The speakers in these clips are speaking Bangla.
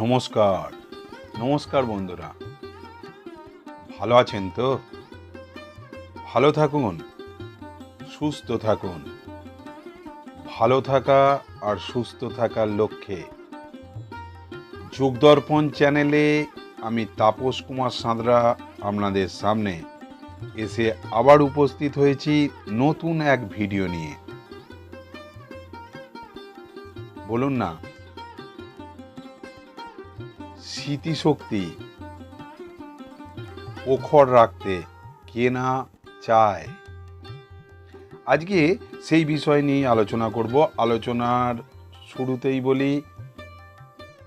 নমস্কার। নমস্কার বন্ধুরা। ভালো আছেন তো? ভালো থাকুন, সুস্থ থাকুন। ভালো থাকা আর সুস্থ থাকার লক্ষ্যে। যোগদর্পণ চ্যানেলে আমি তাপস কুমার সাঁতরা আপনাদের সামনে এসে আবার উপস্থিত হয়েছি নতুন এক ভিডিও নিয়ে। বলুন না স্মৃতিশক্তি প্রখর রাখতে কে না চায়? আজকে সেই বিষয় নিয়ে আলোচনা করব। আলোচনার শুরুতেই বলি,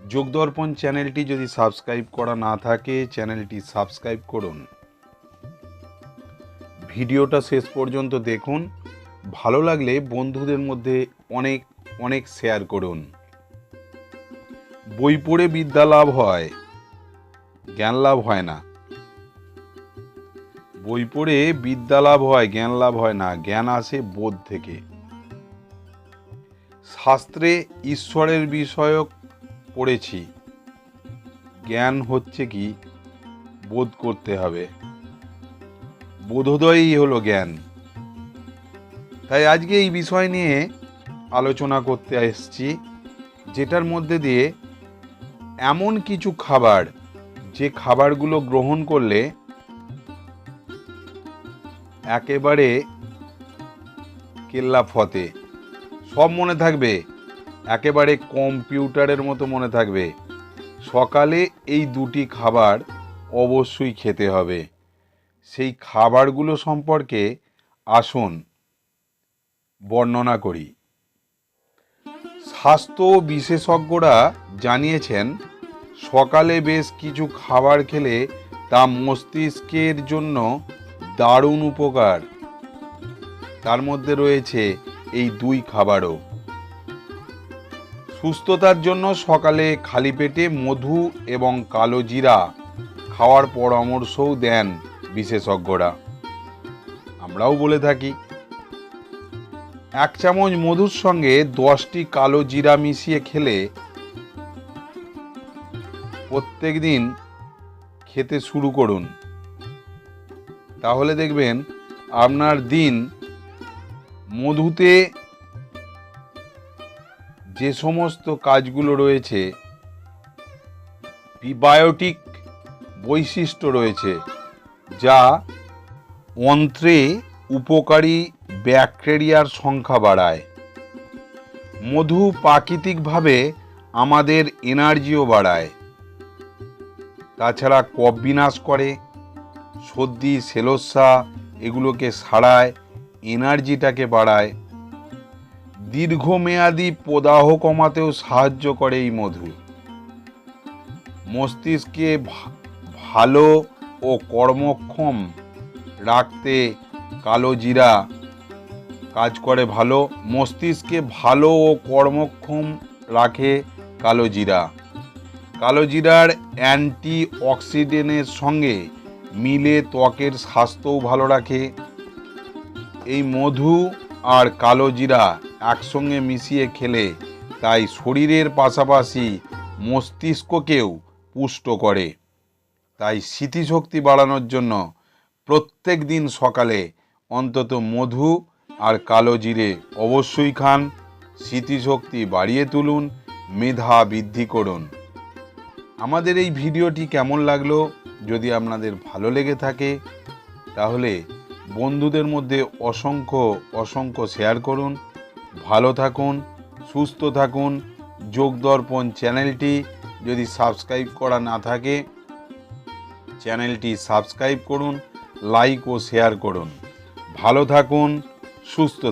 যোগদর্পণ চ্যানেলটি যদি সাবস্ক্রাইব করা না থাকে, চ্যানেলটি সাবস্ক্রাইব করুন। ভিডিওটা শেষ পর্যন্ত দেখুন। ভালো লাগলে বন্ধুদের মধ্যে অনেক অনেক শেয়ার করুন। বই পড়ে বিদ্যা লাভ হয়, জ্ঞান লাভ হয় না। বই পড়ে বিদ্যা লাভ হয়, জ্ঞান লাভ হয় না, জ্ঞান আসে বোধ থেকে। শাস্ত্রে ঈশ্বরের বিষয়ক পড়েছি, জ্ঞান হচ্ছে কি? বোধ করতে হবে। বোধোদয়ই হলো জ্ঞান। তাই আজকে এই বিষয় নিয়ে আলোচনা করতে এসেছি, যেটার মধ্যে দিয়ে এমন কিছু খাবার যে খাবারগুলো গ্রহণ করলে একেবারে কেল্লা ফতে সব মনে থাকবে, একেবারে কম্পিউটারের মতো মনে থাকবে। সকালে এই দুটি খাবার অবশ্যই খেতে হবে। সেই খাবারগুলো সম্পর্কে আসুন বর্ণনা করি। স্বাস্থ্য বিশেষজ্ঞরা জানিয়েছেন, সকালে বেশ কিছু খাবার খেলে তা মস্তিষ্কের জন্য দারুণ উপকার। তার মধ্যে রয়েছে এই দুই খাবারও। সুস্থতার জন্য সকালে খালি পেটে মধু এবং কালো জিরা খাওয়ার পরামর্শও দেন বিশেষজ্ঞরা। আমরাও বলে থাকি এক চামচ মধুর সঙ্গে দশটি কালো জিরা মিশিয়ে খেলে প্রত্যেক দিন খেতে শুরু করুন। তাহলে দেখবেন আপনার দিন মধুতে যে সমস্ত কাজগুলো রয়েছে, প্রিবায়োটিক বৈশিষ্ট্য রয়েছে, যা অন্ত্রে উপকারী ব্যাকটেরিয়ার সংখ্যা বাড়ায়। মধু প্রাকৃতিকভাবে আমাদের এনার্জিও বাড়ায়। তাছাড়া কফ বিনাশ করে, সর্দি, সেলসা এগুলোকে সারায়, এনার্জিটাকে বাড়ায়। দীর্ঘমেয়াদী প্রদাহ কমাতেও সাহায্য করে এই মধু। মস্তিষ্কে ভালো ও কর্মক্ষম রাখতে কালো জিরা কাজ করে ভালো, মস্তিষ্কে ভালো ও কর্মক্ষম রাখে কালো জিরা কালো জিরার অ্যান্টি অক্সিডেন্টের সঙ্গে মিলে ত্বকের স্বাস্থ্যও ভালো রাখে। এই মধু আর কালো জিরা একসঙ্গে মিশিয়ে খেলে, তাই শরীরের পাশাপাশি মস্তিষ্ককেও পুষ্ট করে। তাই স্মৃতিশক্তি বাড়ানোর জন্য প্রত্যেক দিন সকালে অন্তত মধু আর কালো জিরে অবশ্যই খান। স্মৃতিশক্তি বাড়িয়ে তুলুন, মেধা বৃদ্ধি করুন। আমাদের এই ভিডিওটি কেমন লাগল যদি আপনাদের ভালো লেগে থাকে, তাহলে বন্ধুদের মধ্যে অসংখ্য অসংখ্য শেয়ার করুন। ভালো থাকুন, সুস্থ থাকুন। যোগদর্পণ চ্যানেলটি যদি সাবস্ক্রাইব করা না থাকে, চ্যানেলটি সাবস্ক্রাইব করুন, লাইক ও শেয়ার করুন। ভালো থাকুন সুস্থ